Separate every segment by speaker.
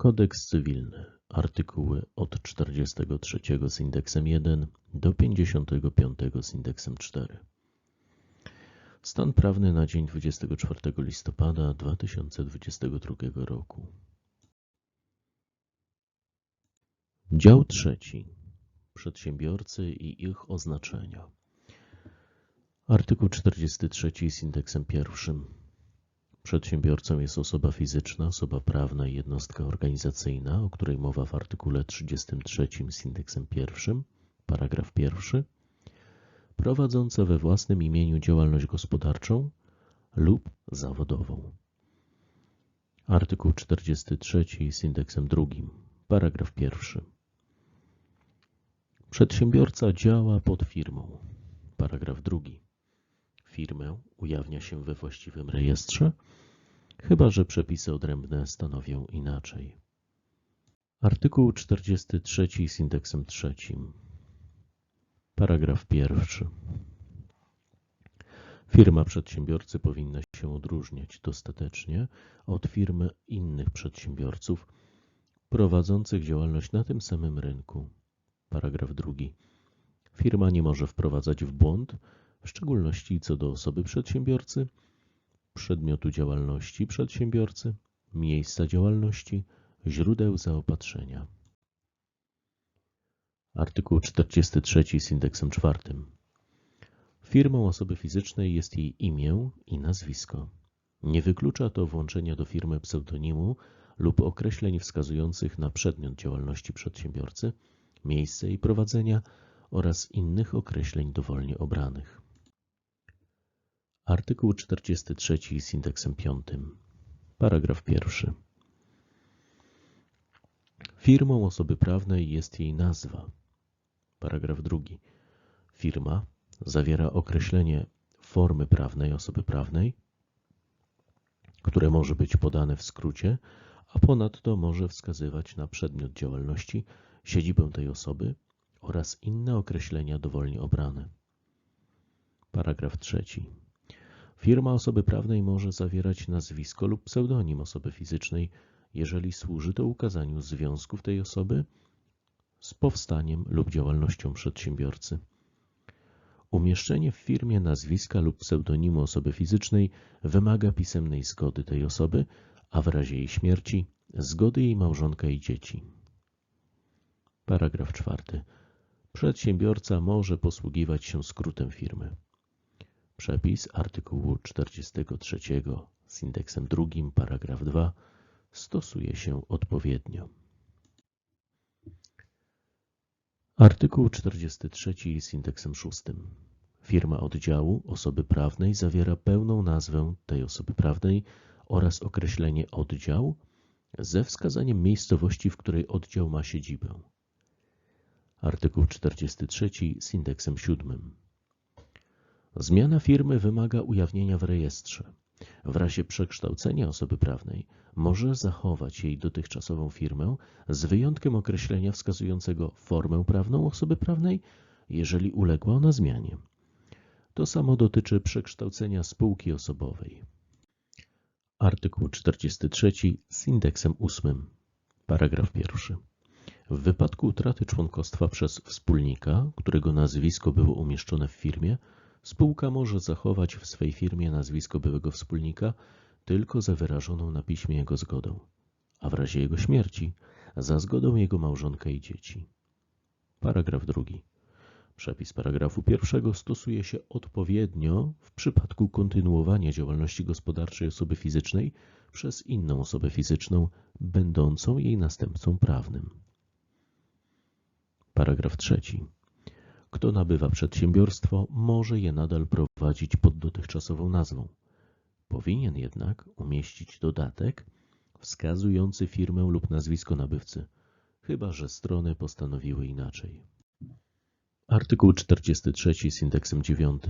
Speaker 1: Kodeks cywilny. Artykuły od 43 z indeksem 1 do 55 z indeksem 4. Stan prawny na dzień 24 listopada 2022 roku. Dział trzeci. Przedsiębiorcy i ich oznaczenia. Artykuł 43 z indeksem pierwszym. Przedsiębiorcą jest osoba fizyczna, osoba prawna i jednostka organizacyjna, o której mowa w artykule 33 z indeksem pierwszym, paragraf pierwszy, prowadząca we własnym imieniu działalność gospodarczą lub zawodową. Artykuł 43 z indeksem drugim, paragraf pierwszy. Przedsiębiorca działa pod firmą. Paragraf drugi. Firmę ujawnia się we właściwym rejestrze, chyba że przepisy odrębne stanowią inaczej. Artykuł 43 z indeksem trzecim. Paragraf pierwszy. Firma przedsiębiorcy powinna się odróżniać dostatecznie od firmy innych przedsiębiorców prowadzących działalność na tym samym rynku. Paragraf drugi. Firma nie może wprowadzać w błąd, w szczególności co do osoby przedsiębiorcy, przedmiotu działalności przedsiębiorcy, miejsca działalności, źródeł zaopatrzenia. Artykuł 43 z indeksem czwartym. Firmą osoby fizycznej jest jej imię i nazwisko. Nie wyklucza to włączenia do firmy pseudonimu lub określeń wskazujących na przedmiot działalności przedsiębiorcy, miejsce jej prowadzenia oraz innych określeń dowolnie obranych. Artykuł 43 z indeksem 5. Paragraf pierwszy. Firmą osoby prawnej jest jej nazwa. Paragraf drugi. Firma zawiera określenie formy prawnej osoby prawnej, które może być podane w skrócie, a ponadto może wskazywać na przedmiot działalności, siedzibę tej osoby oraz inne określenia dowolnie obrane. Paragraf trzeci. Firma osoby prawnej może zawierać nazwisko lub pseudonim osoby fizycznej, jeżeli służy to ukazaniu związków tej osoby z powstaniem lub działalnością przedsiębiorcy. Umieszczenie w firmie nazwiska lub pseudonimu osoby fizycznej wymaga pisemnej zgody tej osoby, a w razie jej śmierci zgody jej małżonka i dzieci. Paragraf czwarty. Przedsiębiorca może posługiwać się skrótem firmy. Przepis artykułu 43 z indeksem drugim, paragraf 2 stosuje się odpowiednio. Artykuł 43 z indeksem szóstym. Firma oddziału osoby prawnej zawiera pełną nazwę tej osoby prawnej oraz określenie oddział ze wskazaniem miejscowości, w której oddział ma siedzibę. Artykuł 43 z indeksem siódmym. Zmiana firmy wymaga ujawnienia w rejestrze. W razie przekształcenia osoby prawnej może zachować jej dotychczasową firmę z wyjątkiem określenia wskazującego formę prawną osoby prawnej, jeżeli uległa ona zmianie. To samo dotyczy przekształcenia spółki osobowej. Artykuł 43 z indeksem 8. Paragraf 1. W wypadku utraty członkostwa przez wspólnika, którego nazwisko było umieszczone w firmie, spółka może zachować w swej firmie nazwisko byłego wspólnika tylko za wyrażoną na piśmie jego zgodę, a w razie jego śmierci za zgodą jego małżonka i dzieci. Paragraf drugi. Przepis paragrafu pierwszego stosuje się odpowiednio w przypadku kontynuowania działalności gospodarczej osoby fizycznej przez inną osobę fizyczną, będącą jej następcą prawnym. Paragraf trzeci. Kto nabywa przedsiębiorstwo, może je nadal prowadzić pod dotychczasową nazwą. Powinien jednak umieścić dodatek wskazujący firmę lub nazwisko nabywcy, chyba że strony postanowiły inaczej. Artykuł 43 z indeksem 9.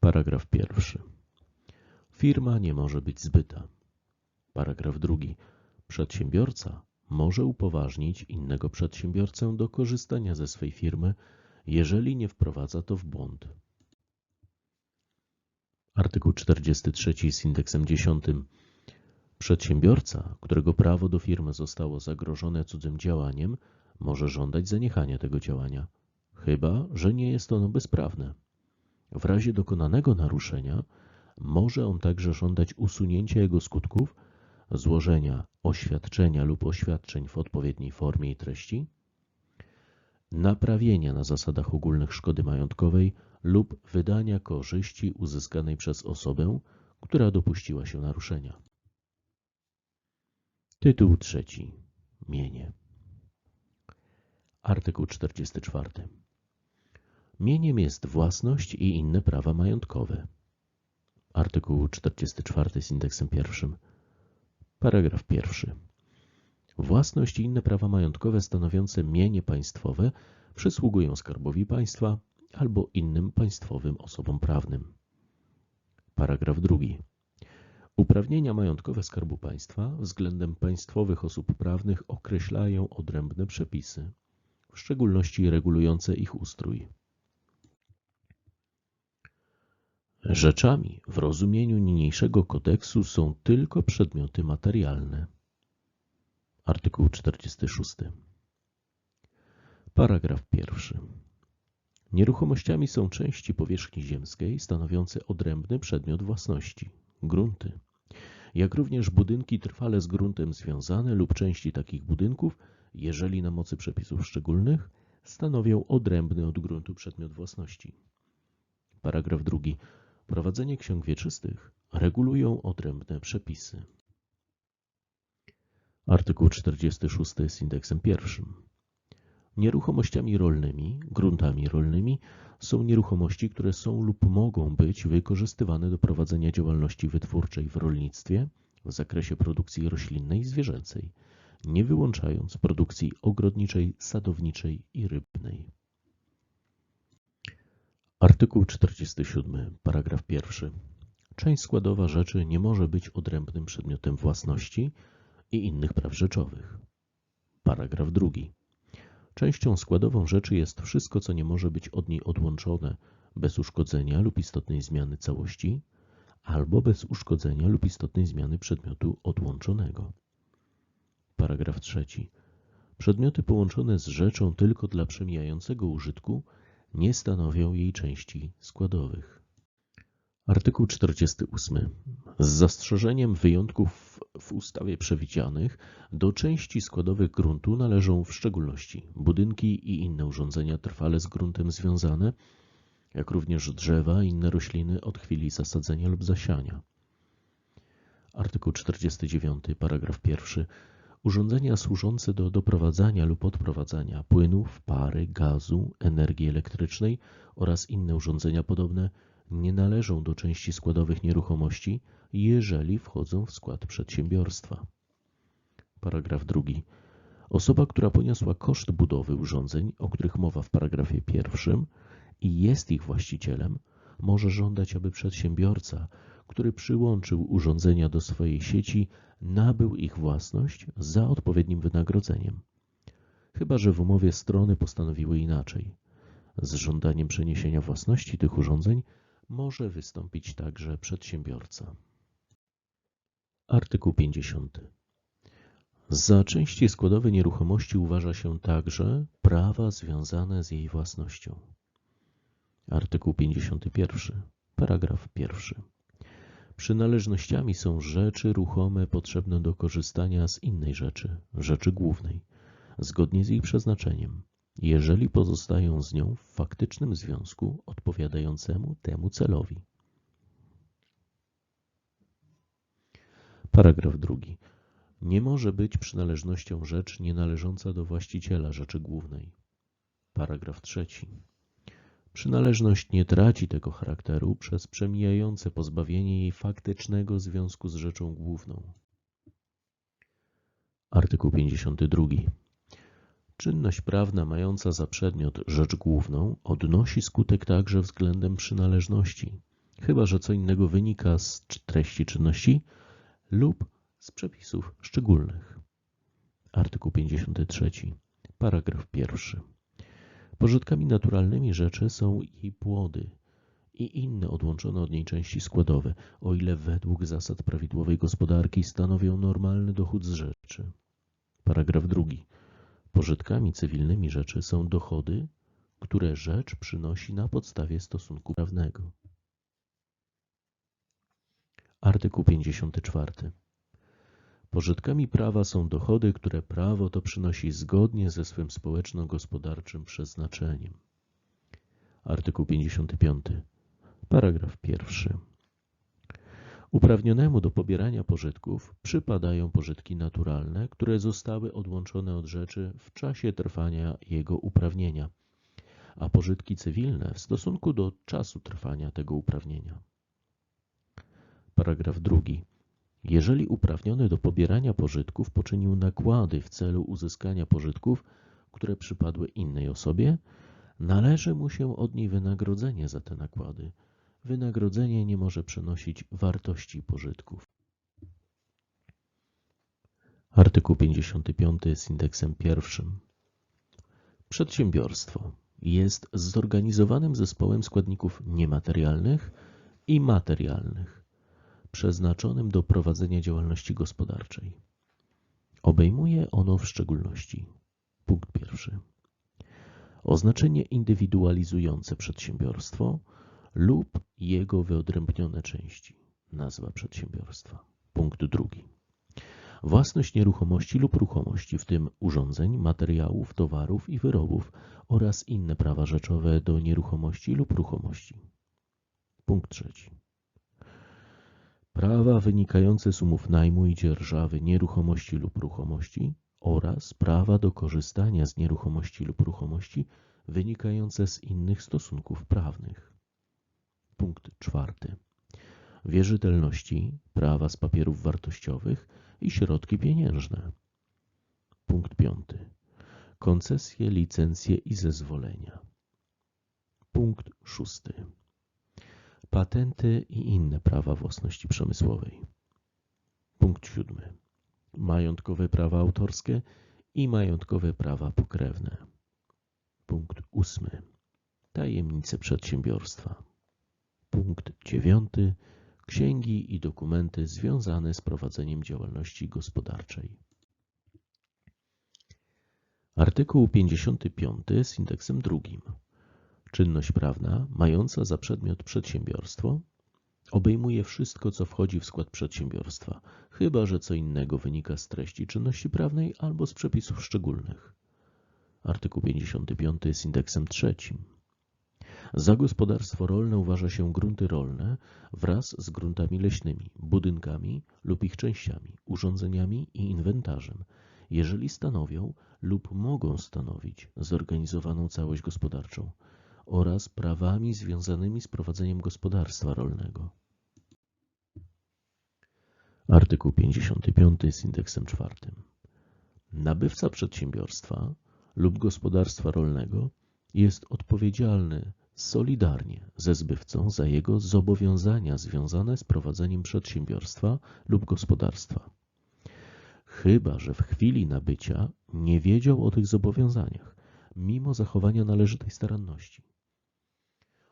Speaker 1: Paragraf pierwszy. Firma nie może być zbyta. Paragraf drugi. Przedsiębiorca może upoważnić innego przedsiębiorcę do korzystania ze swej firmy, jeżeli nie wprowadza to w błąd. Artykuł 43 z indeksem 10. Przedsiębiorca, którego prawo do firmy zostało zagrożone cudzym działaniem, może żądać zaniechania tego działania, chyba że nie jest ono bezprawne. W razie dokonanego naruszenia może on także żądać usunięcia jego skutków, złożenia oświadczenia lub oświadczeń w odpowiedniej formie i treści, naprawienia na zasadach ogólnych szkody majątkowej lub wydania korzyści uzyskanej przez osobę, która dopuściła się naruszenia. Tytuł trzeci. Mienie. Artykuł 44. Mieniem jest własność i inne prawa majątkowe. Artykuł 44 z indeksem pierwszym. Paragraf pierwszy. Własność i inne prawa majątkowe stanowiące mienie państwowe przysługują Skarbowi Państwa albo innym państwowym osobom prawnym. Paragraf drugi. Uprawnienia majątkowe Skarbu Państwa względem państwowych osób prawnych określają odrębne przepisy, w szczególności regulujące ich ustrój. Rzeczami w rozumieniu niniejszego kodeksu są tylko przedmioty materialne. Artykuł 46. Paragraf pierwszy. Nieruchomościami są części powierzchni ziemskiej stanowiące odrębny przedmiot własności, grunty, jak również budynki trwale z gruntem związane lub części takich budynków, jeżeli na mocy przepisów szczególnych stanowią odrębny od gruntu przedmiot własności. Paragraf drugi. Prowadzenie ksiąg wieczystych regulują odrębne przepisy. Artykuł 46 z indeksem pierwszym. Nieruchomościami rolnymi, gruntami rolnymi są nieruchomości, które są lub mogą być wykorzystywane do prowadzenia działalności wytwórczej w rolnictwie w zakresie produkcji roślinnej i zwierzęcej, nie wyłączając produkcji ogrodniczej, sadowniczej i rybnej. Artykuł 47, paragraf pierwszy. Część składowa rzeczy nie może być odrębnym przedmiotem własności i innych praw rzeczowych. Paragraf drugi. Częścią składową rzeczy jest wszystko, co nie może być od niej odłączone bez uszkodzenia lub istotnej zmiany całości, albo bez uszkodzenia lub istotnej zmiany przedmiotu odłączonego. Paragraf trzeci. Przedmioty połączone z rzeczą tylko dla przemijającego użytku nie stanowią jej części składowych. Artykuł 48. Z zastrzeżeniem wyjątków w ustawie przewidzianych do części składowych gruntu należą w szczególności budynki i inne urządzenia trwale z gruntem związane, jak również drzewa i inne rośliny od chwili zasadzenia lub zasiania. Artykuł 49, paragraf 1. Urządzenia służące do doprowadzania lub odprowadzania płynów, pary, gazu, energii elektrycznej oraz inne urządzenia podobne nie należą do części składowych nieruchomości, jeżeli wchodzą w skład przedsiębiorstwa. Paragraf drugi. Osoba, która poniosła koszt budowy urządzeń, o których mowa w paragrafie pierwszym i jest ich właścicielem, może żądać, aby przedsiębiorca, który przyłączył urządzenia do swojej sieci, nabył ich własność za odpowiednim wynagrodzeniem. Chyba, że w umowie strony postanowiły inaczej. Z żądaniem przeniesienia własności tych urządzeń może wystąpić także przedsiębiorca. Artykuł 50. Za części składowe nieruchomości uważa się także prawa związane z jej własnością. Artykuł 51. Paragraf 1. Przynależnościami są rzeczy ruchome potrzebne do korzystania z innej rzeczy, rzeczy głównej, zgodnie z jej przeznaczeniem, jeżeli pozostają z nią w faktycznym związku odpowiadającemu temu celowi. Paragraf drugi. Nie może być przynależnością rzecz nienależąca do właściciela rzeczy głównej. Paragraf trzeci. Przynależność nie traci tego charakteru przez przemijające pozbawienie jej faktycznego związku z rzeczą główną. Artykuł 52. Czynność prawna mająca za przedmiot rzecz główną odnosi skutek także względem przynależności, chyba że co innego wynika z treści czynności lub z przepisów szczególnych. Artykuł 53. Paragraf 1. Pożytkami naturalnymi rzeczy są jej płody i inne odłączone od niej części składowe, o ile według zasad prawidłowej gospodarki stanowią normalny dochód z rzeczy. Paragraf drugi. Pożytkami cywilnymi rzeczy są dochody, które rzecz przynosi na podstawie stosunku prawnego. Artykuł 54. Pożytkami prawa są dochody, które prawo to przynosi zgodnie ze swym społeczno-gospodarczym przeznaczeniem. Artykuł 55. Paragraf pierwszy. Uprawnionemu do pobierania pożytków przypadają pożytki naturalne, które zostały odłączone od rzeczy w czasie trwania jego uprawnienia, a pożytki cywilne w stosunku do czasu trwania tego uprawnienia. Paragraf drugi. Jeżeli uprawniony do pobierania pożytków poczynił nakłady w celu uzyskania pożytków, które przypadły innej osobie, należy mu się od niej wynagrodzenie za te nakłady. Wynagrodzenie nie może przenosić wartości pożytków. Artykuł 55 z indeksem pierwszym. Przedsiębiorstwo jest zorganizowanym zespołem składników niematerialnych i materialnych, przeznaczonym do prowadzenia działalności gospodarczej. Obejmuje ono w szczególności punkt pierwszy oznaczenie indywidualizujące przedsiębiorstwo lub jego wyodrębnione części, nazwa przedsiębiorstwa. Punkt drugi. Własność nieruchomości lub ruchomości, w tym urządzeń, materiałów, towarów i wyrobów oraz inne prawa rzeczowe do nieruchomości lub ruchomości. Punkt trzeci. Prawa wynikające z umów najmu i dzierżawy nieruchomości lub ruchomości oraz prawa do korzystania z nieruchomości lub ruchomości wynikające z innych stosunków prawnych. Punkt czwarty. Wierzytelności, prawa z papierów wartościowych i środki pieniężne. Punkt piąty. Koncesje, licencje i zezwolenia. Punkt szósty. Patenty i inne prawa własności przemysłowej. Punkt siódmy. Majątkowe prawa autorskie i majątkowe prawa pokrewne. Punkt ósmy. Tajemnice przedsiębiorstwa. Punkt dziewiąty. Księgi i dokumenty związane z prowadzeniem działalności gospodarczej. Artykuł 55 z indeksem drugim. Czynność prawna mająca za przedmiot przedsiębiorstwo obejmuje wszystko, co wchodzi w skład przedsiębiorstwa, chyba że co innego wynika z treści czynności prawnej albo z przepisów szczególnych. Artykuł 55 z indeksem trzecim. Za gospodarstwo rolne uważa się grunty rolne wraz z gruntami leśnymi, budynkami lub ich częściami, urządzeniami i inwentarzem, jeżeli stanowią lub mogą stanowić zorganizowaną całość gospodarczą oraz prawami związanymi z prowadzeniem gospodarstwa rolnego. Artykuł 55 z indeksem czwartym. Nabywca przedsiębiorstwa lub gospodarstwa rolnego jest odpowiedzialny solidarnie ze zbywcą za jego zobowiązania związane z prowadzeniem przedsiębiorstwa lub gospodarstwa. Chyba, że w chwili nabycia nie wiedział o tych zobowiązaniach, mimo zachowania należytej staranności.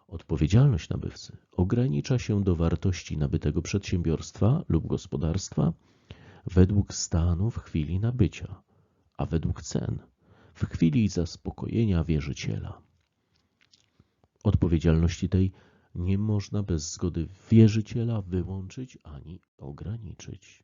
Speaker 1: Odpowiedzialność nabywcy ogranicza się do wartości nabytego przedsiębiorstwa lub gospodarstwa według stanu w chwili nabycia, a według cen w chwili zaspokojenia wierzyciela. Odpowiedzialności tej nie można bez zgody wierzyciela wyłączyć ani ograniczyć.